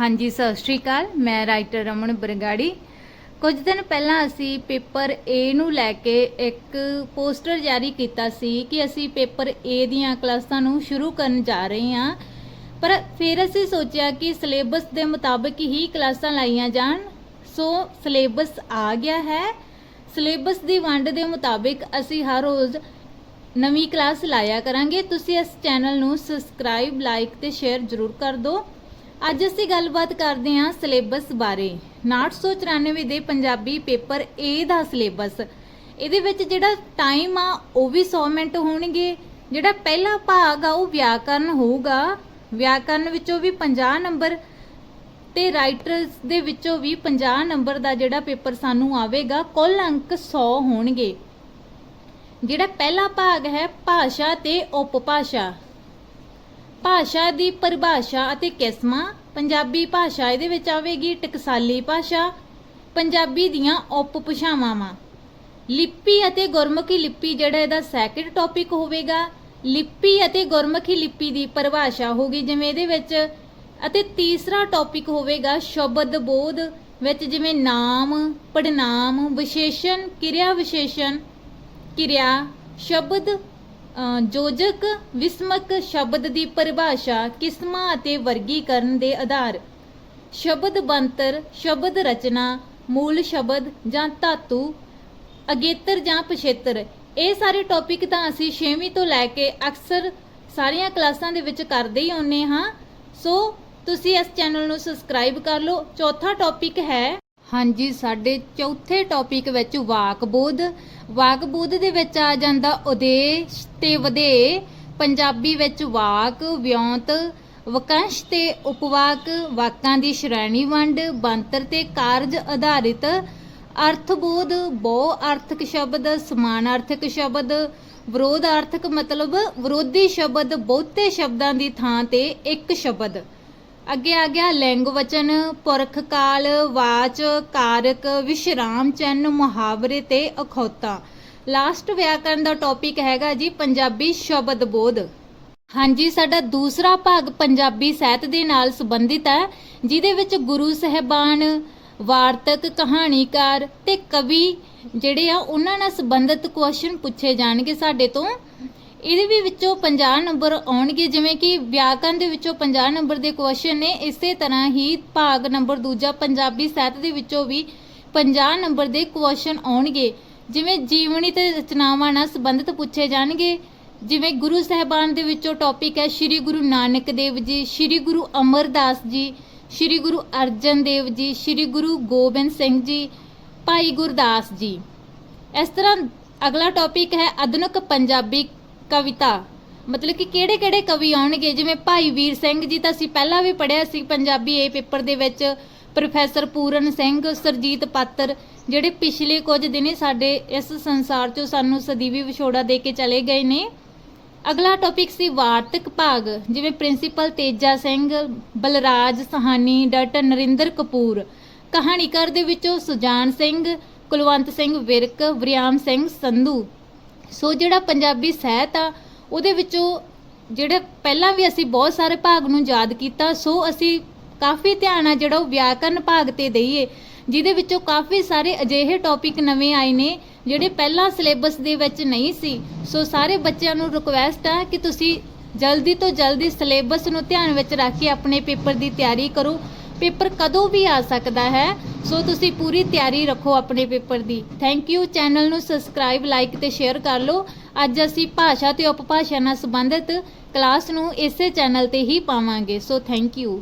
ਹਾਂਜੀ, ਸਤਿ ਸ਼੍ਰੀ ਅਕਾਲ। ਮੈਂ ਰਾਈਟਰ ਰਮਨ ਬਰਗਾੜੀ। ਕੁਝ ਦਿਨ ਪਹਿਲਾਂ ਅਸੀਂ ਪੇਪਰ A ਨੂੰ ਲੈ ਕੇ ਇੱਕ ਪੋਸਟਰ ਜਾਰੀ ਕੀਤਾ ਸੀ ਕਿ ਅਸੀਂ ਪੇਪਰ A ਦੀਆਂ ਕਲਾਸਾਂ ਨੂੰ ਸ਼ੁਰੂ ਕਰਨ ਜਾ ਰਹੇ ਹਾਂ। ਪਰ ਫਿਰ ਅਸੀਂ ਸੋਚਿਆ ਕਿ ਸਿਲੇਬਸ ਦੇ ਮੁਤਾਬਕ ਹੀ ਕਲਾਸਾਂ ਲਾਈਆਂ ਜਾਣ। ਸੋ ਸਿਲੇਬਸ ਆ ਗਿਆ ਹੈ। ਸਿਲੇਬਸ ਦੀ ਵੰਡ ਦੇ ਮੁਤਾਬਿਕ ਅਸੀਂ ਹਰ ਰੋਜ਼ ਨਵੀਂ ਕਲਾਸ ਲਾਇਆ ਕਰਾਂਗੇ। ਤੁਸੀਂ ਇਸ ਚੈਨਲ ਨੂੰ ਸਬਸਕ੍ਰਾਈਬ, ਲਾਈਕ ਤੇ ਸ਼ੇਅਰ ਜ਼ਰੂਰ ਕਰ ਦਿਓ। ਅੱਜ ਅਸੀਂ ਗੱਲਬਾਤ ਕਰਦੇ ਹਾਂ ਸਿਲੇਬਸ ਬਾਰੇ। 994 ਦੇ ਪੰਜਾਬੀ ਪੇਪਰ A ਦਾ ਸਿਲੇਬਸ। ਇਹਦੇ ਵਿੱਚ ਜਿਹੜਾ ਟਾਈਮ ਆ, ਉਹ ਵੀ 100 ਮਿੰਟ ਹੋਣਗੇ। ਜਿਹੜਾ ਪਹਿਲਾ ਭਾਗ ਆ, ਉਹ ਵਿਆਕਰਨ ਹੋਊਗਾ। ਵਿਆਕਰਨ ਵਿੱਚੋਂ ਵੀ 50 ਨੰਬਰ ਤੇ ਰਾਈਟਰਸ ਦੇ ਵਿੱਚੋਂ ਵੀ 50 ਨੰਬਰ ਦਾ ਜਿਹੜਾ ਪੇਪਰ ਸਾਨੂੰ ਆਵੇਗਾ, ਕੁੱਲ ਅੰਕ 100 ਹੋਣਗੇ। ਜਿਹੜਾ ਪਹਿਲਾ ਭਾਗ ਹੈ ਭਾਸ਼ਾ ਤੇ ਉਪਭਾਸ਼ਾ। ਭਾਸ਼ਾ ਦੀ ਪਰਿਭਾਸ਼ਾ ਅਤੇ ਕਿਸਮਾਂ, ਪੰਜਾਬੀ ਭਾਸ਼ਾ ਇਹਦੇ ਵਿੱਚ ਆਵੇਗੀ ਟਕਸਾਲੀ ਭਾਸ਼ਾ, ਪੰਜਾਬੀ ਦੀਆਂ ਉਪਭਾਸ਼ਾਵਾਂ ਲਿਪੀ ਅਤੇ ਗੁਰਮੁਖੀ ਲਿਪੀ ਜਿਹੜਾ ਇਹਦਾ ਸੈਕਿੰਡ ਟੌਪਿਕ ਹੋਵੇਗਾ। ਲਿਪੀ ਅਤੇ ਗੁਰਮੁਖੀ ਲਿਪੀ ਦੀ ਪਰਿਭਾਸ਼ਾ ਹੋਗੀ ਜਿਵੇਂ ਇਹਦੇ ਵਿੱਚ, ਅਤੇ ਤੀਸਰਾ ਟੌਪਿਕ ਹੋਵੇਗਾ ਸ਼ਬਦ ਬੋਧ, ਵਿੱਚ ਜਿਵੇਂ ਨਾਮ ਪੜਨਾਮ ਵਿਸ਼ੇਸ਼ਣ, ਕਿਰਿਆ ਵਿਸ਼ੇਸ਼ਣ, ਕਿਰਿਆ, ਸ਼ਬਦ ਯੋਜਕ ਵਿਸਮਕ ਸ਼ਬਦ ਦੀ ਪਰਿਭਾਸ਼ਾ ਕਿਸਮਾਂ ਅਤੇ ਵਰਗੀਕਰਨ ਦੇ ਆਧਾਰ। ਸ਼ਬਦ ਬੰਤਰ ਸ਼ਬਦ ਰਚਨਾ, ਮੂਲ ਸ਼ਬਦ ਜਾਂ ਧਾਤੂ, ਅਗੇਤਰ ਜਾਂ ਪਛੇਤਰ। ਇਹ ਸਾਰੇ ਟੌਪਿਕ ਤਾਂ ਅਸੀਂ 6ਵੀਂ ਤੋਂ ਲੈ ਕੇ ਅਕਸਰ ਸਾਰੀਆਂ ਕਲਾਸਾਂ ਦੇ ਵਿੱਚ ਕਰਦੇ ਹੀ ਆਉਂਦੇ ਹਾਂ। ਸੋ ਤੁਸੀਂ ਇਸ ਚੈਨਲ ਨੂੰ ਸਬਸਕ੍ਰਾਈਬ ਕਰ ਲਓ। ਚੌਥਾ ਟੌਪਿਕ ਹੈ ਹਾਂਜੀ, ਸਾਡੇ ਚੌਥੇ ਟੌਪਿਕ ਵਿੱਚ ਵਾਕਬੋਧ ਵਾਕਬੋਧ ਦੇ ਵਿੱਚ ਆ ਜਾਂਦਾ ਉਦੇਸ਼ ਤੇ ਵਧੇ ਪੰਜਾਬੀ ਵਿੱਚ ਵਾਕ, ਵਿਉਂਤ, ਵਕੰਸ਼ ਤੇ ਉਪਵਾਕ, ਵਾਕਾਂ ਦੀ ਸ਼੍ਰੇਣੀ ਵੰਡ ਬੰਤਰ ਤੇ ਕਾਰਜ ਆਧਾਰਿਤ, ਅਰਥਬੋਧ, ਬਹੁ ਅਰਥਕ ਸ਼ਬਦ ਸਮਾਨਾਰਥਕ ਸ਼ਬਦ ਵਿਰੋਧਾਰਥਕ ਮਤਲਬ, ਵਿਰੋਧੀ ਸ਼ਬਦ, ਬਹੁਤੇ ਸ਼ਬਦਾਂ ਦੀ ਥਾਂ ਤੇ ਇੱਕ ਸ਼ਬਦ। ਅੱਗੇ ਆ ਗਿਆ ਲਿੰਗ ਵਚਨ, ਪੁਰਖ ਕਾਲ, ਵਾਚ, ਕਾਰਕ, ਵਿਸ਼ਰਾਮ ਚਿੰਨ ਮੁਹਾਵਰੇ ਤੇ ਅਖੌਤਾ। ਲਾਸਟ ਵਿਆਕਰਨ ਦਾ ਟੌਪਿਕ ਹੈਗਾ ਜੀ, ਪੰਜਾਬੀ ਸ਼ਬਦ ਬੋਧ। ਹਾਂਜੀ, ਸਾਡਾ ਦੂਸਰਾ ਭਾਗ ਪੰਜਾਬੀ ਸਾਹਿਤ ਦੇ ਨਾਲ ਸੰਬੰਧਿਤ ਹੈ, ਜਿਹਦੇ ਵਿੱਚ ਗੁਰੂ ਸਹਿਬਾਨ, ਵਾਰਤਕ, ਕਹਾਣੀਕਾਰ ਤੇ ਕਵੀ ਜਿਹੜੇ ਆ, ਉਹਨਾਂ ਨਾਲ ਸੰਬੰਧਿਤ ਕੁਐਸਚਨ ਪੁੱਛੇ ਜਾਣਗੇ ਸਾਡੇ ਤੋਂ। ਇਹਦੇ ਵੀ ਵਿੱਚੋਂ 50 ਨੰਬਰ ਆਉਣਗੇ, ਜਿਵੇਂ ਕਿ ਵਿਆਕਰਨ ਦੇ ਵਿੱਚੋਂ 50 ਨੰਬਰ ਦੇ ਕੁਐਸਚਨ ਨੇ। ਇਸੇ ਤਰ੍ਹਾਂ ਹੀ ਭਾਗ ਨੰਬਰ ਦੂਜਾ ਪੰਜਾਬੀ ਸਾਹਿਤ ਦੇ ਵਿੱਚੋਂ ਵੀ 50 ਨੰਬਰ ਦੇ ਕੁਐਸਚਨ ਆਉਣਗੇ। ਜਿਵੇਂ ਜੀਵਨੀ ਤੇ ਰਚਨਾਵਾਂ ਨਾਲ ਸੰਬੰਧਿਤ ਪੁੱਛੇ ਜਾਣਗੇ। ਜਿਵੇਂ ਗੁਰੂ ਸਾਹਿਬਾਨ ਦੇ ਵਿੱਚੋਂ ਟੌਪਿਕ ਹੈ ਸ੍ਰੀ ਗੁਰੂ ਨਾਨਕ ਦੇਵ ਜੀ, ਸ੍ਰੀ ਗੁਰੂ ਅਮਰਦਾਸ ਜੀ, ਸ੍ਰੀ ਗੁਰੂ ਅਰਜਨ ਦੇਵ ਜੀ, ਸ੍ਰੀ ਗੁਰੂ ਗੋਬਿੰਦ ਸਿੰਘ ਜੀ, ਭਾਈ ਗੁਰਦਾਸ ਜੀ। ਇਸ ਤਰ੍ਹਾਂ ਅਗਲਾ ਟੌਪਿਕ ਹੈ ਆਧੁਨਿਕ ਪੰਜਾਬੀ ਕਵਿਤਾ। ਮਤਲਬ ਕਿ ਕਿਹੜੇ ਕਿਹੜੇ ਕਵੀ ਆਉਣਗੇ? ਜਿਵੇਂ ਭਾਈ ਵੀਰ ਸਿੰਘ ਜੀ ਤਾਂ ਅਸੀਂ ਪਹਿਲਾਂ ਵੀ ਪੜ੍ਹਿਆ ਸੀ ਪੰਜਾਬੀ ਏ ਪੇਪਰ ਦੇ ਵਿੱਚ। ਪ੍ਰੋਫੈਸਰ ਪੂਰਨ ਸਿੰਘ, ਸਰਜੀਤ ਪਾਤਰ, ਜਿਹੜੇ ਪਿਛਲੇ ਕੁਝ ਦਿਨੇ ਸਾਡੇ ਇਸ ਸੰਸਾਰ 'ਚੋਂ ਸਾਨੂੰ ਸਦੀਵੀ ਵਿਛੋੜਾ ਦੇ ਕੇ ਚਲੇ ਗਏ ਨੇ। ਅਗਲਾ ਟੌਪਿਕ ਸੀ ਵਾਰਤਕ ਭਾਗ, ਜਿਵੇਂ ਪ੍ਰਿੰਸੀਪਲ ਤੇਜਾ ਸਿੰਘ, ਬਲਰਾਜ ਸਹਾਨੀ, ਡਾਕਟਰ ਨਰਿੰਦਰ ਕਪੂਰ। ਕਹਾਣੀਕਾਰ ਦੇ ਵਿੱਚੋਂ ਸੁਜਾਨ ਸਿੰਘ, ਕੁਲਵੰਤ ਸਿੰਘ ਵਿਰਕ, ਵਰਿਆਮ ਸਿੰਘ ਸੰਧੂ। ਸੋ ਜਿਹੜਾ ਪੰਜਾਬੀ ਸਾਹਿਤ ਆ, ਉਹਦੇ ਵਿੱਚੋਂ ਜਿਹੜੇ ਪਹਿਲਾਂ ਵੀ ਅਸੀਂ ਬਹੁਤ ਸਾਰੇ ਭਾਗ ਨੂੰ ਯਾਦ ਕੀਤਾ, ਸੋ ਅਸੀਂ ਕਾਫੀ ਧਿਆਨ ਆ ਜਿਹੜਾ ਉਹ ਵਿਆਕਰਨ ਭਾਗ ਤੇ ਦਈਏ, ਜਿਹਦੇ ਵਿੱਚੋਂ ਕਾਫੀ ਸਾਰੇ ਅਜਿਹੇ ਟੌਪਿਕ ਨਵੇਂ ਆਏ ਨੇ, ਜਿਹੜੇ ਪਹਿਲਾਂ ਸਿਲੇਬਸ ਦੇ ਵਿੱਚ ਨਹੀਂ ਸੀ। ਸੋ ਸਾਰੇ ਬੱਚਿਆਂ ਨੂੰ ਰਿਕੁਐਸਟ ਆ ਕਿ ਤੁਸੀਂ ਜਲਦੀ ਤੋਂ ਜਲਦੀ ਸਿਲੇਬਸ ਨੂੰ ਧਿਆਨ ਵਿੱਚ ਰੱਖ ਕੇ ਆਪਣੇ ਪੇਪਰ ਦੀ ਤਿਆਰੀ ਕਰੋ। ਪੇਪਰ ਕਦੋਂ ਵੀ ਆ ਸਕਦਾ ਹੈ ਸੋ ਤੁਸੀਂ ਪੂਰੀ ਤਿਆਰੀ ਰੱਖੋ ਆਪਣੇ ਪੇਪਰ ਦੀ। ਥੈਂਕ ਯੂ ਚੈਨਲ ਨੂੰ ਸਬਸਕ੍ਰਾਈਬ ਲਾਈਕ ਤੇ ਸ਼ੇਅਰ ਕਰ ਲਓ। ਅੱਜ ਅਸੀਂ ਭਾਸ਼ਾ ਤੇ ਉਪਭਾਸ਼ਾ ਨਾਲ ਸੰਬੰਧਿਤ ਕਲਾਸ ਨੂੰ ਇਸੇ ਚੈਨਲ ਤੇ ਹੀ ਪਾਵਾਂਗੇ। So thank you